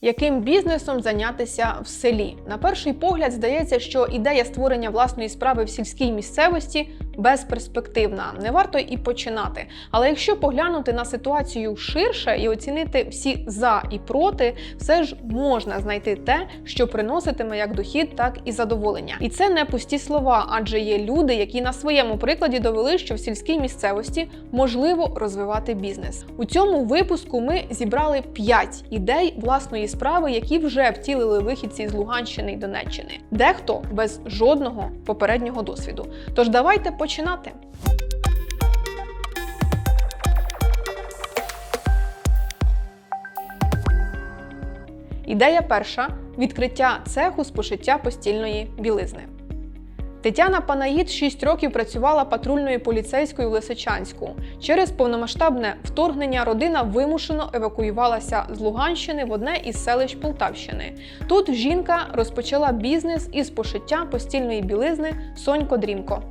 Яким бізнесом зайнятися в селі? На перший погляд здається, що ідея створення власної справи в сільській місцевості безперспективна, не варто і починати. Але якщо поглянути на ситуацію ширше і оцінити всі за і проти, все ж можна знайти те, що приноситиме як дохід, так і задоволення. І це не пусті слова, адже є люди, які на своєму прикладі довели, що в сільській місцевості можливо розвивати бізнес. У цьому випуску ми зібрали 5 ідей власної справи, які вже втілили вихідці з Луганщини і Донеччини. Дехто без жодного попереднього досвіду. Тож давайте починати. Ідея перша відкриття цеху з пошиття постільної білизни. Тетяна Панаїд 6 років працювала патрульною поліцейською в Лисичанську. Через повномасштабне вторгнення родина вимушено евакуювалася з Луганщини в одне із селищ Полтавщини. Тут жінка розпочала бізнес із пошиття постільної білизни Сонько Дрімко.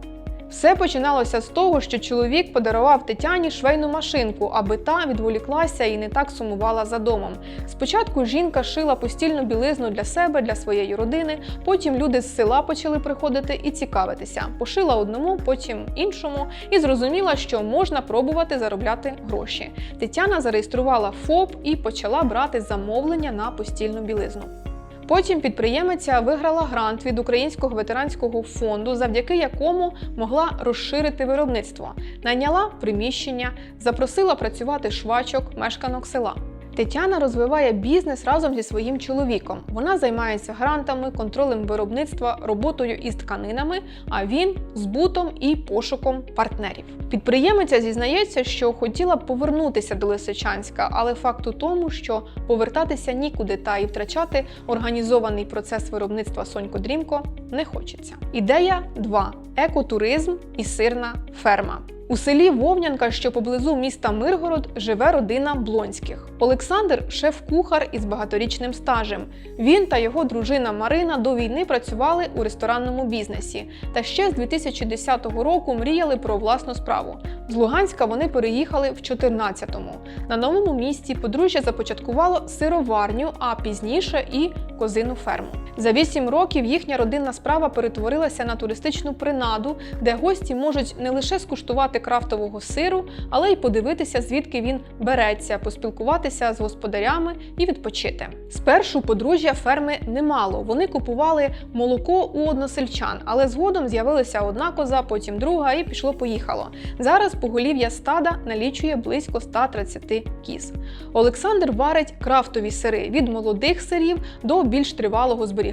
Все починалося з того, що чоловік подарував Тетяні швейну машинку, аби та відволіклася і не так сумувала за домом. Спочатку жінка шила постільну білизну для себе, для своєї родини. Потім люди з села почали приходити і цікавитися. Пошила одному, потім іншому, і зрозуміла, що можна пробувати заробляти гроші. Тетяна зареєструвала ФОП і почала брати замовлення на постільну білизну. Потім підприємиця виграла грант від Українського ветеранського фонду, завдяки якому могла розширити виробництво, найняла приміщення, запросила працювати швачок, мешканок села. Тетяна розвиває бізнес разом зі своїм чоловіком. Вона займається грантами, контролем виробництва, роботою із тканинами, а він збутом і пошуком партнерів. Підприємиця зізнається, що хотіла б повернутися до Лисичанська, але факт у тому, що повертатися нікуди та і втрачати організований процес виробництва Сонько Дрімко не хочеться. Ідея 2. екотуризм і сирна ферма. У селі Вовнянка, що поблизу міста Миргород, живе родина Блонських. Олександр шеф-кухар із багаторічним стажем. Він та його дружина Марина до війни працювали у ресторанному бізнесі. Та ще з 2010 року мріяли про власну справу. З Луганська вони переїхали в 14-му. На новому місці подружжя започаткувало сироварню, а пізніше і козину ферму. За 8 років їхня родинна справа перетворилася на туристичну принаду, де гості можуть не лише скуштувати крафтового сиру, але й подивитися, звідки він береться, поспілкуватися з господарями і відпочити. Спершу подружжя ферми немало. Вони купували молоко у односельчан, але згодом з'явилася одна коза, потім друга, і пішло-поїхало. Зараз поголів'я стада налічує близько 130 кіз. Олександр варить крафтові сири від молодих сирів до більш тривалого зберігання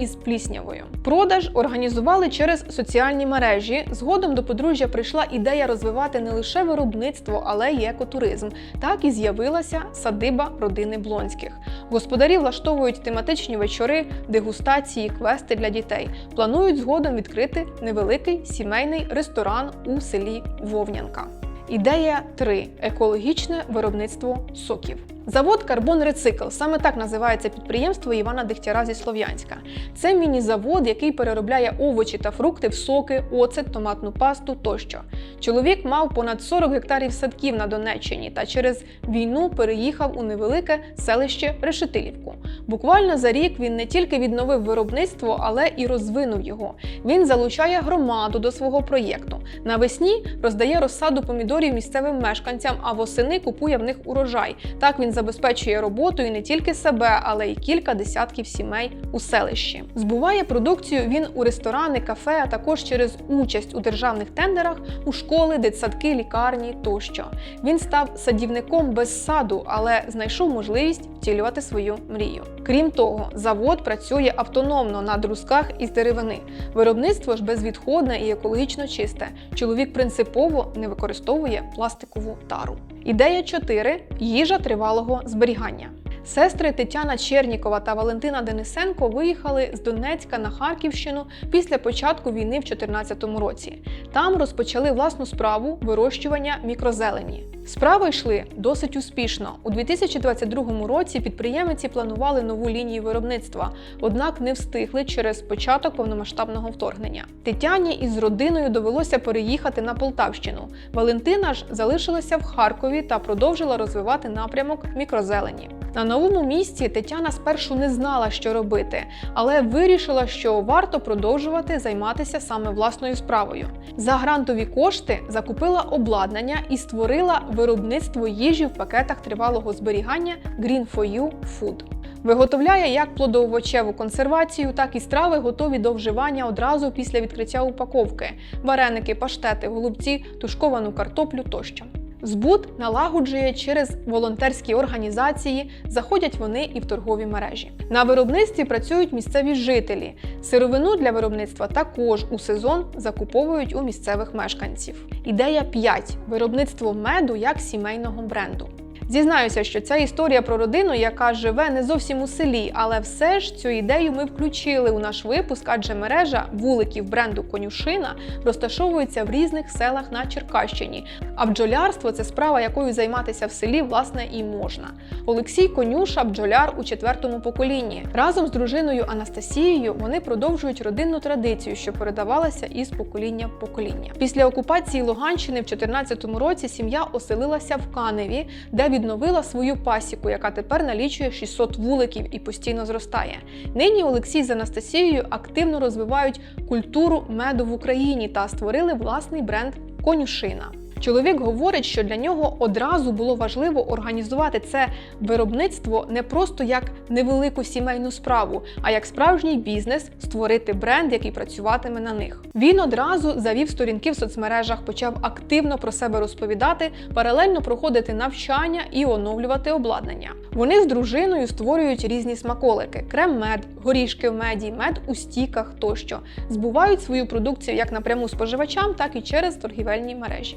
із пліснявою. Продаж організували через соціальні мережі. Згодом до подружжя прийшла ідея розвивати не лише виробництво, але й екотуризм. Так і з'явилася садиба родини Блонських. Господарі влаштовують тематичні вечори, дегустації, квести для дітей. Планують згодом відкрити невеликий сімейний ресторан у селі Вовнянка. Ідея 3. екологічне виробництво соків. Завод Карбон Рецикл саме так називається підприємство Івана Дегтяра зі Слов'янська. Це міні-завод, який переробляє овочі та фрукти в соки, оцет, томатну пасту тощо. Чоловік мав понад 40 гектарів садків на Донеччині та через війну переїхав у невелике селище Решетилівку. Буквально за рік він не тільки відновив виробництво, але і розвинув його. Він залучає громаду до свого проєкту. Навесні роздає розсаду помідорів місцевим мешканцям, а восени купує в них урожай. Так він забезпечує роботою не тільки себе, але й кілька десятків сімей у селищі. Збуває продукцію він у ресторани, кафе, а також через участь у державних тендерах у школи, дитсадки, лікарні тощо. Він став садівником без саду, але знайшов можливість втілювати свою мрію. Крім того, завод працює автономно на друзках із деревини. Виробництво ж безвідходне і екологічно чисте. Чоловік принципово не використовує пластикову тару. Ідея 4. їжа тривалого зберігання. Сестри Тетяна Чернікова та Валентина Денисенко виїхали з Донецька на Харківщину після початку війни в 2014 році. Там розпочали власну справу вирощування мікрозелені. Справи йшли досить успішно. У 2022 році підприємці планували нову лінію виробництва, однак не встигли через початок повномасштабного вторгнення. Тетяні із родиною довелося переїхати на Полтавщину. Валентина ж залишилася в Харкові та продовжила розвивати напрямок мікрозелені. На новому місці Тетяна спершу не знала, що робити, але вирішила, що варто продовжувати займатися саме власною справою. За грантові кошти закупила обладнання і створила виробництво їжі в пакетах тривалого зберігання Green for You Food. Виготовляє як плодоовочеву консервацію, так і страви готові до вживання одразу після відкриття упаковки: вареники, паштети, голубці, тушковану картоплю тощо. Збут налагоджує через волонтерські організації, заходять вони і в торгові мережі. На виробництві працюють місцеві жителі. Сировину для виробництва також у сезон закуповують у місцевих мешканців. Ідея 5. виробництво меду як сімейного бренду. Зізнаюся, що ця історія про родину, яка живе не зовсім у селі, але все ж цю ідею ми включили у наш випуск, адже мережа вуликів бренду Конюшина розташовується в різних селах на Черкащині. А бджолярство це справа, якою займатися в селі власне і можна. Олексій Конюша бджоляр у четвертому поколінні. Разом з дружиною Анастасією вони продовжують родинну традицію, що передавалася із покоління в покоління. Після окупації Луганщини в 2014 році сім'я оселилася в Каневі, де відновила свою пасіку, яка тепер налічує 600 вуликів і постійно зростає. Нині Олексій з Анастасією активно розвивають культуру меду в Україні та створили власний бренд Конюшина. Чоловік говорить, що для нього одразу було важливо організувати це виробництво не просто як невелику сімейну справу, а як справжній бізнес створити бренд, який працюватиме на них. Він одразу завів сторінки в соцмережах, почав активно про себе розповідати, паралельно проходити навчання і оновлювати обладнання. Вони з дружиною створюють різні смаколики: крем-мед, горішки в меді, мед у стіках тощо. Збувають свою продукцію як напряму споживачам, так і через торгівельні мережі.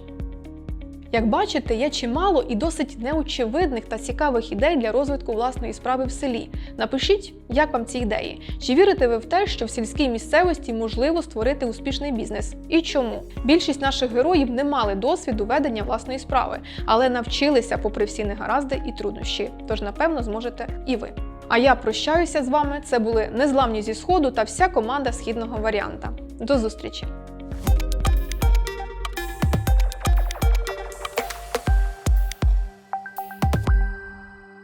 Як бачите, є чимало і досить неочевидних та цікавих ідей для розвитку власної справи в селі. Напишіть, як вам ці ідеї. Чи вірите ви в те, що в сільській місцевості можливо створити успішний бізнес? І чому? Більшість наших героїв не мали досвіду ведення власної справи, але навчилися попри всі негаразди і труднощі. Тож, напевно, зможете і ви. А я прощаюся з вами. Це були незламні зі сходу та вся команда східного варіанта. До зустрічі!